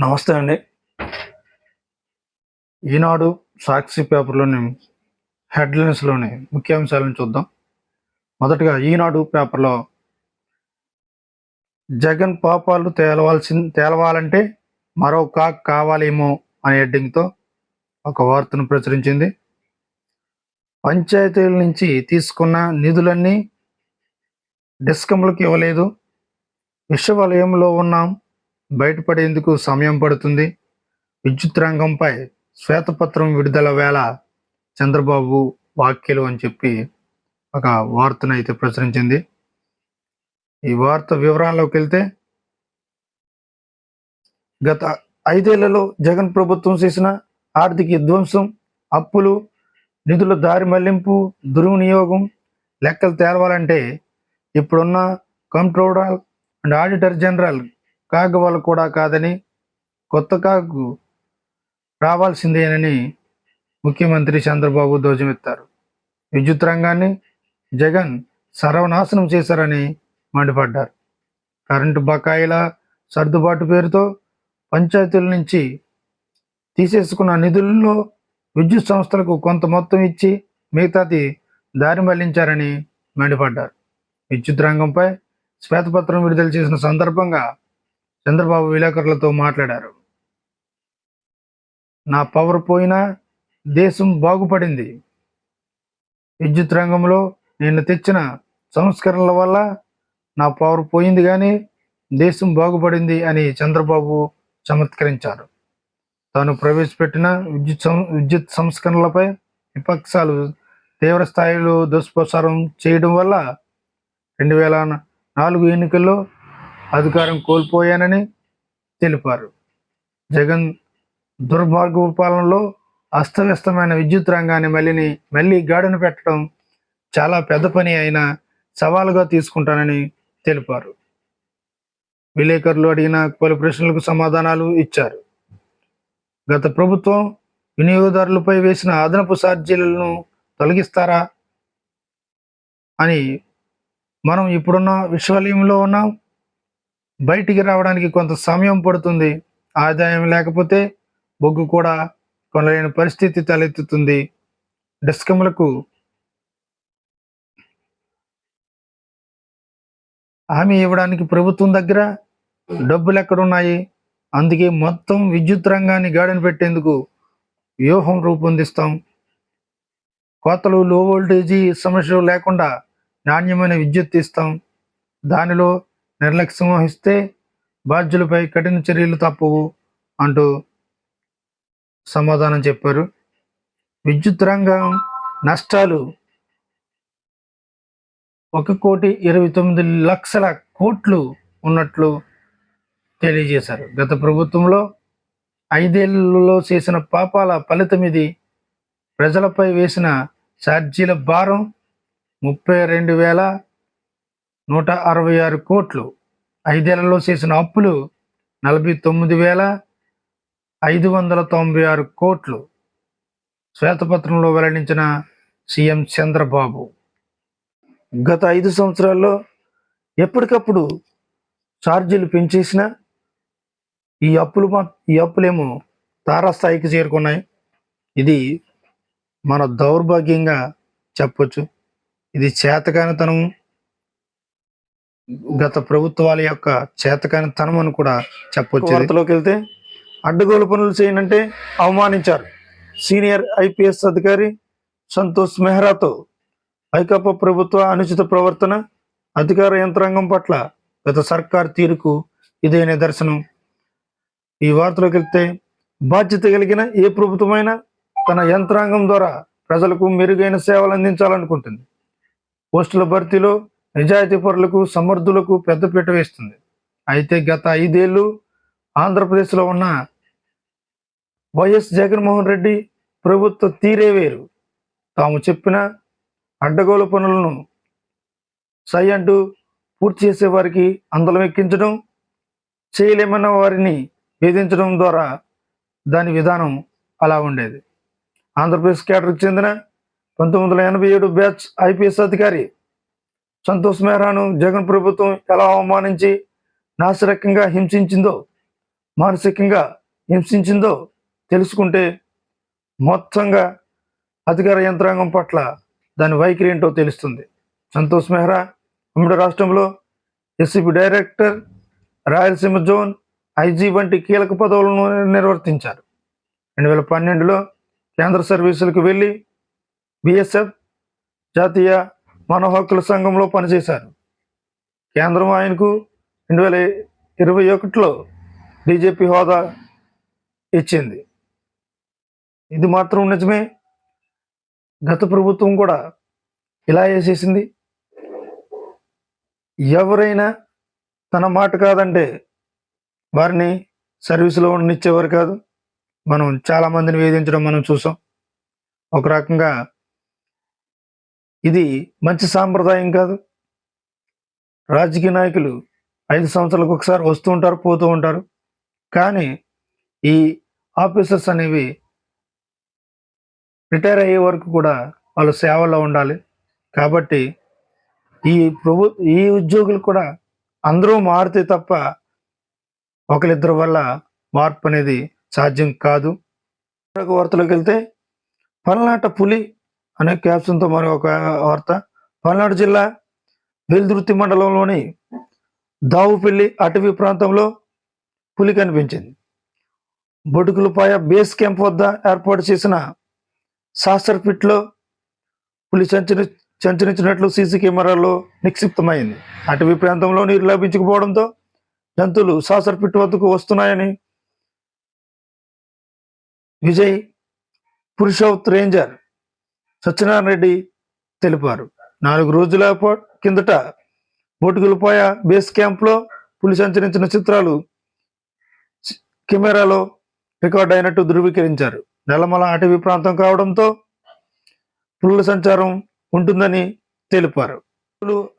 నమస్తే అండి. ఈనాడు సాక్షి పేపర్లోని హెడ్లైన్స్లోని ముఖ్యాంశాలను చూద్దాం. మొదటగా ఈనాడు పేపర్లో జగన్ పాపాలు తేలవాల్సి తేలవాలంటే మరో కాక్ కావాలేమో అనే హెడ్డింగ్తో ఒక వార్తను ప్రచురించింది. పంచాయతీల నుంచి తీసుకున్న నిధులన్నీ డిస్కమ్లకు ఇవ్వలేదు. విశ్వవలయంలో ఉన్నాం. బయటపడేందుకు సమయం పడుతుంది. విద్యుత్ రంగంపై శ్వేతపత్రం విడుదల వేళ చంద్రబాబు వాక్యలు అని చెప్పి ఒక వార్తను అయితే ప్రచురించింది. ఈ వార్త వివరాల్లోకి వెళ్తే గత ఐదేళ్ళలో జగన్ ప్రభుత్వం చేసిన ఆర్థిక విధ్వంసం అప్పులు నిధుల దారి మళ్ళింపు దుర్వినియోగం లెక్కలు తేలవాలంటే ఇప్పుడున్న controller and auditor general CAG వల్ల కూడా కాదని కొత్త కాగు రావాల్సిందేనని ముఖ్యమంత్రి చంద్రబాబు ధ్వజమెత్తారు. విద్యుత్ రంగాన్ని జగన్ సర్వనాశనం చేశారని మండిపడ్డారు. కరెంటు బకాయిల సర్దుబాటు పేరుతో పంచాయతీల నుంచి తీసేసుకున్న నిధుల్లో విద్యుత్ సంస్థలకు కొంత మొత్తం ఇచ్చి మిగతాది దారి మళ్ళించారని మండిపడ్డారు. విద్యుత్ రంగంపై శ్వేతపత్రం విడుదల చేసిన సందర్భంగా చంద్రబాబు విలేకరులతో మాట్లాడారు. నా పవర్ పోయినా దేశం బాగుపడింది. విద్యుత్ రంగంలో నేను తెచ్చిన సంస్కరణల వల్ల నా పవర్ పోయింది కానీ దేశం బాగుపడింది అని చంద్రబాబు చమత్కరించారు. తాను ప్రవేశపెట్టిన విద్యుత్ సం విద్యుత్ సంస్కరణలపై విపక్షాలు తీవ్ర స్థాయిలో దుష్ప్రచారం చేయడం వల్ల రెండు వేల నాలుగు ఎన్నికల్లో అధికారం కోల్పోయానని తెలిపారు. జగన్ దుర్మార్గ పాలనలో అస్తవ్యస్తమైన విద్యుత్ రంగాన్ని మళ్ళీని మళ్ళీ గాడిన పెట్టడం చాలా పెద్ద పని అయినా సవాలుగా తీసుకుంటానని తెలిపారు. విలేకరులు అడిగిన పలు ప్రశ్నలకు సమాధానాలు ఇచ్చారు. గత ప్రభుత్వం వినియోగదారులపై వేసిన అదనపు ఛార్జీలను తొలగిస్తారా అని మనం ఇప్పుడున్న విశ్వాలయంలో ఉన్నాం. బయటికి రావడానికి కొంత సమయం పడుతుంది ఆదాయం లేకపోతే బొగ్గు కూడా కొనలేని పరిస్థితి తలెత్తుతుంది. డిస్కములకు హామీ ఇవ్వడానికి ప్రభుత్వం దగ్గర డబ్బులు ఎక్కడున్నాయి? అందుకే మొత్తం విద్యుత్ రంగాన్ని గాడిన పెట్టేందుకు వ్యూహం రూపొందిస్తాం. కోతలు లో వోల్టేజీ సమస్యలు లేకుండా నాణ్యమైన విద్యుత్ ఇస్తాం. దానిలో నిర్లక్ష్యం వహిస్తే బాధ్యులపై కఠిన చర్యలు తప్పవు అంటూ సమాధానం చెప్పారు. విద్యుత్ రంగం నష్టాలు ఒక కోటి ఇరవై తొమ్మిది లక్షల కోట్లు ఉన్నట్లు తెలియజేశారు. గత ప్రభుత్వంలో ఐదేళ్ళలో చేసిన పాపాల ఫలితం ఇది. ప్రజలపై వేసిన ఛార్జీల భారం ముప్పై రెండు వేల నూట అరవై ఆరు కోట్లు. ఐదేళ్ళలో చేసిన అప్పులు నలభై తొమ్మిది వేల ఐదు వందల తొంభై ఆరు కోట్లు. శ్వేతపత్రంలో వెల్లడించిన సీఎం చంద్రబాబు. గత ఐదు సంవత్సరాల్లో ఎప్పటికప్పుడు ఛార్జీలు పెంచేసిన ఈ అప్పులు మా ఈ అప్పులేమో తారాస్థాయికి చేరుకున్నాయి. ఇది మన దౌర్భాగ్యంగా చెప్పొచ్చు. ఇది చేతకానితనము. గత ప్రభుత్వాల యొక్క చేతకానితనం అని కూడా చెప్పొచ్చు వార్తలోకి వెళ్తే అడ్డగోలు పనులు చేయనంటే అవమానించారు. సీనియర్ ఐపీఎస్ అధికారి సంతోష్ మెహ్రాతో వైకాపా ప్రభుత్వ అనుచిత ప్రవర్తన అధికార యంత్రాంగం పట్ల గత సర్కార్ తీరుకు ఇదే నిదర్శనం. ఈ వార్తలోకి వెళ్తే బాధ్యత కలిగిన ఏ ప్రభుత్వమైనా తన యంత్రాంగం ద్వారా ప్రజలకు మెరుగైన సేవలు అందించాలనుకుంటుంది. పోస్టుల భర్తీలో నిజాయితీ పరులకు సమర్థులకు పెద్దపీట వేస్తుంది. అయితే గత ఐదేళ్ళు ఆంధ్రప్రదేశ్లో ఉన్న వైఎస్ జగన్మోహన్ రెడ్డి ప్రభుత్వ తీరే వేరు. తాము చెప్పిన అడ్డగోలు పనులను సై అంటూ పూర్తి చేసే వారికి అందలం ఎక్కించడం చేయలేమన్న వారిని వేధించడం ద్వారా దాని విధానం అలా ఉండేది. ఆంధ్రప్రదేశ్ కేటర్కి చెందిన పంతొమ్మిది వందల ఎనభై ఏడు బ్యాచ్ ఐపీఎస్ అధికారి సంతోష్ మెహ్రాను జగన్ ప్రభుత్వం ఎలా అవమానించి నాసిరకంగా హింసించిందో మానసికంగా హింసించిందో తెలుసుకుంటే మొత్తంగా అధికార యంత్రాంగం పట్ల దాని వైఖరి ఏంటో తెలుస్తుంది. సంతోష్ మెహ్రా ఉమ్మడి రాష్ట్రంలో SCB director Rayalaseema zone IG వంటి కీలక పదవులను నిర్వర్తించారు. రెండు వేల పన్నెండులో కేంద్ర సర్వీసులకు వెళ్ళి బిఎస్ఎఫ్ జాతీయ మానవ హక్కుల సంఘంలో పనిచేశారు. కేంద్రం ఆయనకు రెండు వేల ఇరవై ఒకటిలో బీజేపీ హోదా ఇచ్చింది. ఇది మాత్రం నిజమే. గత ప్రభుత్వం కూడా ఇలా చేసేసింది. ఎవరైనా తన మాట కాదంటే వారిని సర్వీసులో ఉండనిచ్చేవారు కాదు. మనం చాలా మందిని వేధించడం మనం చూసాం. ఒక రకంగా ఇది మంచి సాంప్రదాయం కాదు. రాజకీయ నాయకులు ఐదు సంవత్సరాలకు ఒకసారి వస్తూ ఉంటారు పోతూ ఉంటారు. కానీ ఈ ఆఫీసర్స్ అనేవి రిటైర్ అయ్యే వరకు కూడా వాళ్ళు సేవలో ఉండాలి. కాబట్టి ఈ ప్రభు ఈ ఉద్యోగులు కూడా అందరూ మారితే తప్ప ఒకరిద్దరి వల్ల మార్పు అనేది సాధ్యం కాదు. వార్తలోకి వెళ్తే పల్నాట పులి అనే క్యాప్షన్తో మరొక వార్త. పల్నాడు జిల్లా వెల్దుర్తి మండలంలోని దావుపల్లి అటవీ ప్రాంతంలో పులి కనిపించింది. బొడుకులపాయ బేస్ క్యాంప్ వద్ద ఏర్పాటు చేసిన శాస్త్ర పిట్లో పులి సంచరి సంచరించినట్లు సీసీ కెమెరాలో నిక్షిప్తమైంది. అటవీ ప్రాంతంలో నీరు లభించకపోవడంతో జంతువులు శాస్త్ర పిట్ వద్దకు వస్తున్నాయని విజయ్ పురుషౌత్ రేంజర్ సత్యనారాయణ రెడ్డి తెలిపారు. నాలుగు రోజుల కిందట బోటుగులపాయ బేస్ క్యాంప్లో పులి సంచరించిన చిత్రాలు కెమెరాలో రికార్డ్ అయినట్టు ధృవీకరించారు. నెలమల అటవీ ప్రాంతం కావడంతో పులుల సంచారం ఉంటుందని తెలిపారు.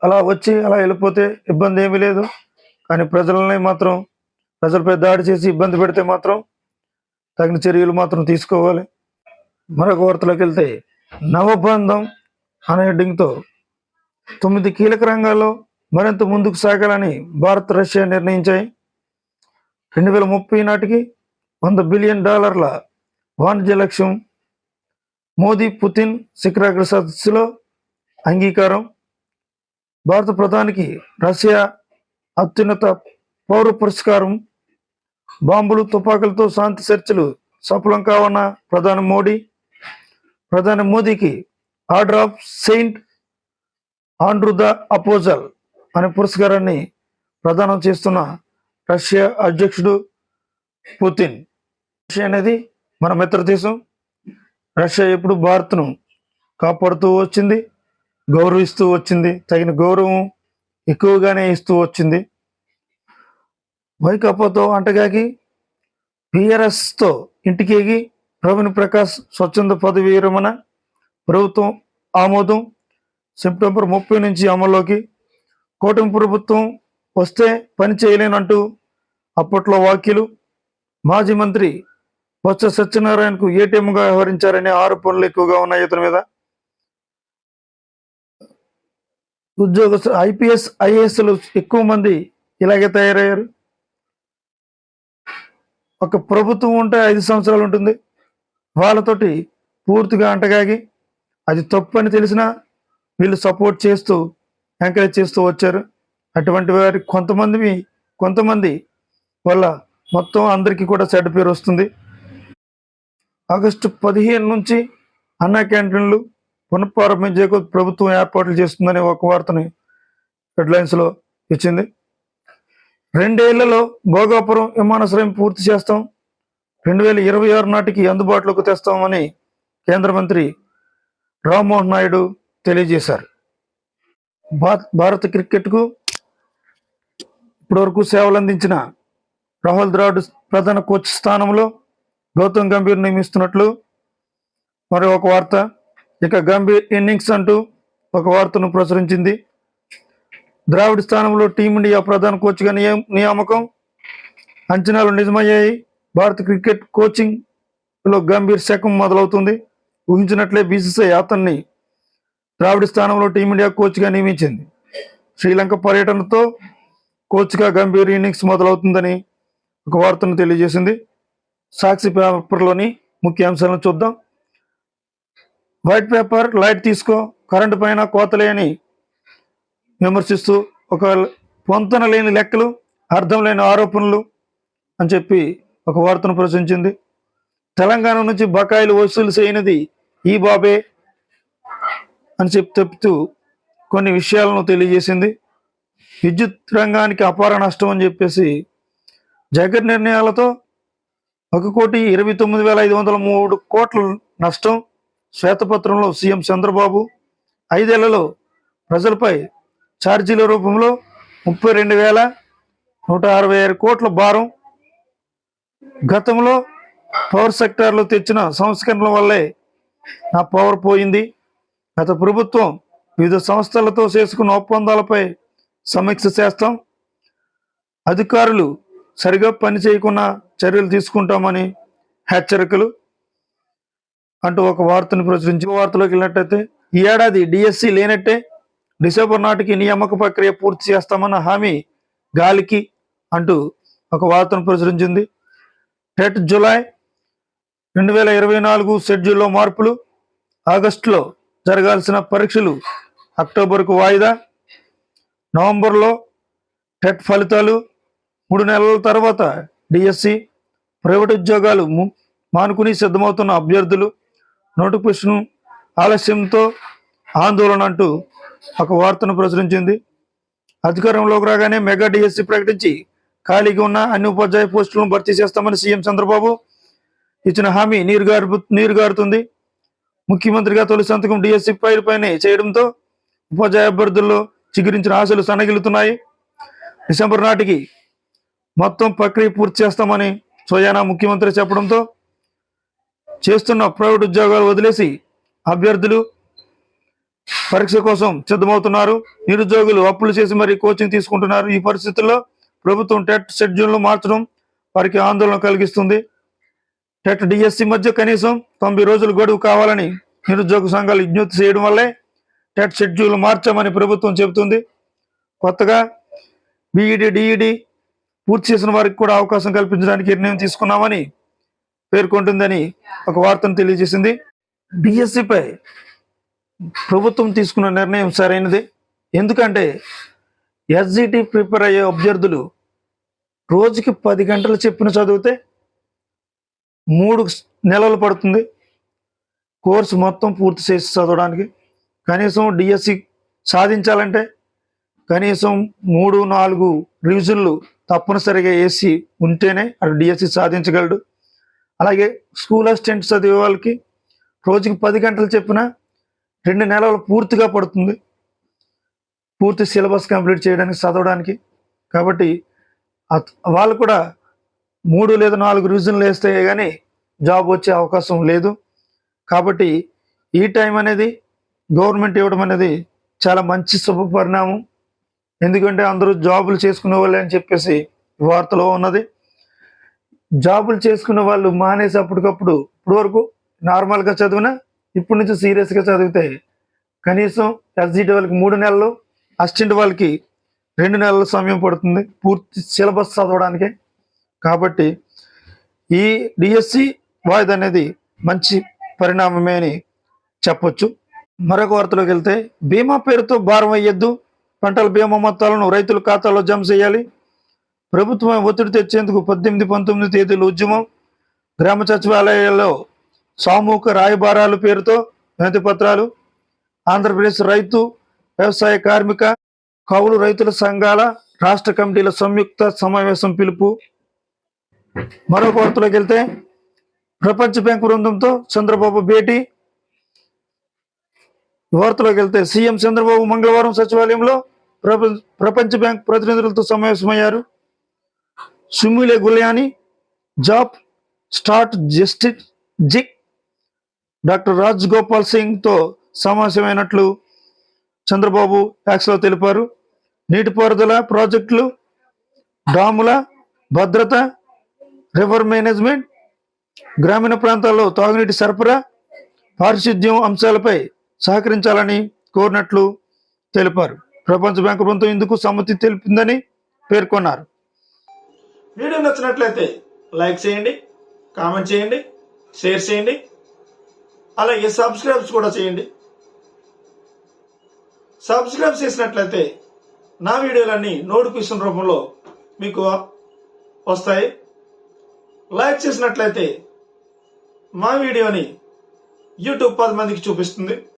అలా వచ్చి అలా వెళ్ళిపోతే ఇబ్బంది ఏమీ లేదు. కానీ ప్రజలని మాత్రం ప్రజలపై దాడి చేసి ఇబ్బంది పెడితే మాత్రం తగిన చర్యలు మాత్రం తీసుకోవాలి. మరొక వార్తలోకి వెళ్తే నవబంధం అనే హెడ్డింగ్తో తొమ్మిది కీలక రంగాల్లో మరింత ముందుకు సాగాలని భారత్ రష్యా నిర్ణయించాయి. రెండు వేల ముప్పై నాటికి వంద బిలియన్ డాలర్ల వాణిజ్య లక్ష్యం. మోదీ పుతిన్ శిఖరాగ్ర సదస్సులో అంగీకారం. భారత ప్రధానికి రష్యా అత్యున్నత పౌర పురస్కారం. బాంబులు తుపాకులతో శాంతి చర్చలు సఫలం కావన్న ప్రధాని మోడీ ప్రధాని మోదీకి Order of Saint Andrew the Apostle అనే పురస్కారాన్ని ప్రదానం చేస్తున్న రష్యా అధ్యక్షుడు పుతిన్. రష్యా అనేది మన మిత్ర దేశం రష్యా ఎప్పుడు భారత్ను కాపాడుతూ వచ్చింది గౌరవిస్తూ వచ్చింది తగిన గౌరవం ఎక్కువగానే ఇస్తూ వచ్చింది. వైకాపాతో అంటగాకి పిఆర్ఎస్తో ఇంటికేగి రవిని ప్రకాష్ స్వచ్ఛంద పదవి విరమణ ప్రభుత్వం ఆమోదం సెప్టెంబర్ ముప్పై నుంచి అమల్లోకి. కూటమి ప్రభుత్వం వస్తే పని చేయలేనంటూ అప్పట్లో వ్యాఖ్యలు మాజీ మంత్రి బొత్స సత్యనారాయణకు ఏటీఎంగా వ్యవహరించారనే ఆరోపణలు ఎక్కువగా ఉన్నాయి ఇతని మీద. ఉద్యోగ ఐపీఎస్ ఐఏఎస్లు ఎక్కువ మంది ఇలాగే తయారయ్యారు. ఒక ప్రభుత్వం ఉంటే ఐదు సంవత్సరాలు ఉంటుంది. వాళ్ళతోటి పూర్తిగా అంటగాగి అది తప్పు అని తెలిసినా వీళ్ళు సపోర్ట్ చేస్తూ ఎంకరేజ్ చేస్తూ వచ్చారు. అటువంటి వారి కొంతమంది కొంతమంది వల్ల మొత్తం అందరికీ కూడా చెడ్డ పేరు వస్తుంది. ఆగస్టు పదిహేను నుంచి అన్నా క్యాంటీన్లు పునఃప్రారంభించే ప్రభుత్వం ఏర్పాట్లు చేస్తుందనే ఒక వార్తని హెడ్లైన్స్లో ఇచ్చింది. రెండేళ్ళలో భోగాపురం విమానాశ్రయం పూర్తి చేస్తాం. రెండు వేల ఇరవై ఆరు నాటికి అందుబాటులోకి తెస్తామని కేంద్ర మంత్రి రామ్మోహన్ నాయుడు తెలియజేశారు. భారత క్రికెట్కు ఇప్పటివరకు సేవలు అందించిన రాహుల్ ద్రావిడ్ ప్రధాన కోచ్ స్థానంలో గౌతమ్ గంభీర్ నియమిస్తున్నట్లు మరి ఒక వార్త. ఇక గంభీర్ ఇన్నింగ్స్ అంటూ ఒక వార్తను ప్రచురించింది. ద్రావిడ్ స్థానంలో టీమిండియా ప్రధాన కోచ్గా నియమ నియామకం అంచనాలు నిజమయ్యాయి. భారత క్రికెట్ కోచింగ్లో గంభీర్ శకం మొదలవుతుంది. ఊహించినట్లే బీసీసీఐ అతన్ని ద్రావిడ స్థానంలో టీమిండియా కోచ్గా నియమించింది. శ్రీలంక పర్యటనతో కోచ్గా గంభీర్ ఇన్నింగ్స్ మొదలవుతుందని ఒక వార్తను తెలియజేసింది. సాక్షి పేపర్లోని ముఖ్య అంశాలను చూద్దాం. వైట్ పేపర్ లైట్ తీసుకో కరెంటు పైన కోతలే అని విమర్శిస్తూ ఒక పొంతన లేని లెక్కలు అర్థం లేని ఆరోపణలు అని చెప్పి ఒక వార్తను ప్రచురించింది. తెలంగాణ నుంచి బకాయిలు వసూలు చేయనిది ఈ బాబే అని చెప్ చెప్తూ కొన్ని విషయాలను తెలియజేసింది. విద్యుత్ రంగానికి అపార నష్టం అని చెప్పేసి జగన్ నిర్ణయాలతో ఒక కోటి ఇరవై తొమ్మిది వేల ఐదు వందల మూడు కోట్ల నష్టం శ్వేతపత్రంలో సీఎం చంద్రబాబు. ఐదేళ్ళలో ప్రజలపై ఛార్జీల రూపంలో ముప్పై రెండు వేల నూట అరవై ఆరు కోట్ల భారం గతంలో పవర్ సెక్టార్లో తెచ్చిన సంస్కరణల వల్లే నా పవర్ పోయింది. గత ప్రభుత్వం వివిధ సంస్థలతో చేసుకున్న ఒప్పందాలపై సమీక్ష చేస్తాం. అధికారులు సరిగా పని చేయకుండా చర్యలు తీసుకుంటామని హెచ్చరికలు. అంటూ ఒక వార్తను ప్రచురించి వార్తలోకి వెళ్ళినట్టయితే ఈ ఏడాది డిఎస్సి లేనట్టే డిసెంబర్ నాటికి నియామక ప్రక్రియ పూర్తి చేస్తామన్న హామీ గాలికి అంటూ ఒక వార్తను ప్రచురించింది. టెట్ జులై రెండు వేల ఇరవై నాలుగు షెడ్యూల్లో మార్పులు. ఆగస్టులో జరగాల్సిన పరీక్షలు అక్టోబర్కు వాయిదా. నవంబర్లో టెట్ ఫలితాలు మూడు నెలల తర్వాత డిఎస్సి ప్రైవేట్ ఉద్యోగాలు మానుకుని సిద్ధమవుతున్న అభ్యర్థులు నోటిఫికేషన్ ఆలస్యంతో ఆందోళన అంటూ ఒక వార్తను ప్రచురించింది. అధికారంలోకి రాగానే మెగా డిఎస్సి ప్రకటించి ఖాళీగా ఉన్న అన్ని ఉపాధ్యాయ పోస్టులను భర్తీ చేస్తామని సీఎం చంద్రబాబు ఇచ్చిన హామీ నీరుగారు నీరుగారుతుంది. ముఖ్యమంత్రిగా తొలి సంతకం డిఎస్సి పైనే చేయడంతో ఉపాధ్యాయ అభ్యర్థుల్లో చిగురించిన ఆశలు సన్నగిలుతున్నాయి డిసెంబర్ నాటికి మొత్తం ప్రక్రియ పూర్తి చేస్తామని సోయానా ముఖ్యమంత్రి చెప్పడంతో చేస్తున్న ప్రైవేట్ ఉద్యోగాలు వదిలేసి అభ్యర్థులు పరీక్ష కోసం సిద్ధమవుతున్నారు. నిరుద్యోగులు అప్పులు చేసి మరి కోచింగ్ తీసుకుంటున్నారు. ఈ పరిస్థితుల్లో ప్రభుత్వం టెట్ షెడ్యూల్ను మార్చడం వారికి ఆందోళన కలిగిస్తుంది. టెట్ డిఎస్సి మధ్య కనీసం తొంభై రోజులు గడువు కావాలని నిరుద్యోగ సంఘాలు విజ్ఞప్తి చేయడం వల్లే టెట్ షెడ్యూల్ మార్చామని ప్రభుత్వం చెబుతుంది. కొత్తగా బీఈడి డిఈడి పూర్తి చేసిన వారికి కూడా అవకాశం కల్పించడానికి నిర్ణయం తీసుకున్నామని పేర్కొంటుందని ఒక వార్తను తెలియజేసింది. డిఎస్సిపై ప్రభుత్వం తీసుకున్న నిర్ణయం సరైనది. ఎందుకంటే ఎస్జిటి ప్రిపేర్ అయ్యే అభ్యర్థులు రోజుకి పది గంటలు చెప్పిన చదివితే మూడు నెలలు పడుతుంది. కోర్సు మొత్తం పూర్తి చేసి చదవడానికి. కనీసం డిఎస్సి సాధించాలంటే కనీసం మూడు నాలుగు రివిజన్లు తప్పనిసరిగా వేసి ఉంటేనే అటు డిఎస్సి సాధించగలడు. అలాగే స్కూల్ అసిస్టెంట్ చదివే వాళ్ళకి రోజుకి పది గంటలు చెప్పిన రెండు నెలలు పూర్తిగా పడుతుంది. పూర్తి సిలబస్ కంప్లీట్ చేయడానికి చదవడానికి. కాబట్టి వాళ్ళు కూడా మూడు లేదా నాలుగు రీజన్లు వేస్తే కానీ జాబ్ వచ్చే అవకాశం లేదు. కాబట్టి ఈ టైం అనేది గవర్నమెంట్ ఇవ్వడం అనేది చాలా మంచి శుభ పరిణామం. ఎందుకంటే అందరూ జాబులు చేసుకునే వాళ్ళే అని చెప్పేసి వార్తలో ఉన్నది. జాబులు చేసుకునే వాళ్ళు మానేసి అప్పటికప్పుడు ఇప్పుడు వరకు నార్మల్గా చదివినా ఇప్పటి నుంచి సీరియస్గా చదివితే కనీసం ఎస్జీటీ వాళ్ళకి మూడు నెలలు అసిస్టెంట్ వాళ్ళకి రెండు నెలల సమయం పడుతుంది పూర్తి సిలబస్ చదవడానికి. కాబట్టి ఈ డిఎస్సి వాయిదా అనేది మంచి పరిణామమే అని చెప్పొచ్చు. మరొక వార్తలోకి వెళ్తే బీమా పేరుతో భారం అయ్యొద్దు పంటల బీమా మొత్తాలను రైతుల ఖాతాలో జమ చేయాలి. ప్రభుత్వం ఒత్తిడి తెచ్చేందుకు పద్దెనిమిది పంతొమ్మిది తేదీల ఉద్యమం. గ్రామ సచివాలయాల్లో సామూహిక రాయబారాలు పేరుతో వినతి పత్రాలు ఆంధ్రప్రదేశ్ రైతు వ్యవసాయ కార్మిక కౌలు రైతుల సంఘాల రాష్ట్ర కమిటీల సంయుక్త సమావేశం పిలుపు. మరో వార్తలోకి వెళ్తే ప్రపంచ బ్యాంకు బృందంతో చంద్రబాబు భేటీ. వార్తలోకి వెళ్తే సీఎం చంద్రబాబు మంగళవారం సచివాలయంలో ప్రపంచ ప్రపంచ బ్యాంక్ ప్రతినిధులతో సమావేశమయ్యారు. సుమిలే గుల్యాని జాబ్ స్టార్ట్ జస్టిస్ జిక్ డాక్టర్ రాజ్ గోపాల్ సింగ్తో సమావేశమైనట్లు చంద్రబాబు యాక్స్లో తెలిపారు. నీటిపారుదల ప్రాజెక్టులు డాముల భద్రత రివర్ మేనేజ్మెంట్ గ్రామీణ ప్రాంతాల్లో తాగునీటి సరఫరా పారిశుద్ధ్యం అంశాలపై సహకరించాలని కోరినట్లు తెలిపారు. ప్రపంచ బ్యాంకు బృందం ఇందుకు సమ్మతి తెలిపిందని పేర్కొన్నారు. వీడియో నచ్చినట్లయితే లైక్ చేయండి కామెంట్ చేయండి షేర్ చేయండి అలాగే సబ్స్క్రైబ్స్ కూడా చేయండి. సబ్స్క్రైబ్ చేసినట్లయితే నా వీడియోలన్నీ నోటిఫికేషన్ రూపంలో మీకు వస్తాయి. లైక్ చేసినట్లయితే మా వీడియోని యూట్యూబ్ పది మందికి చూపిస్తుంది.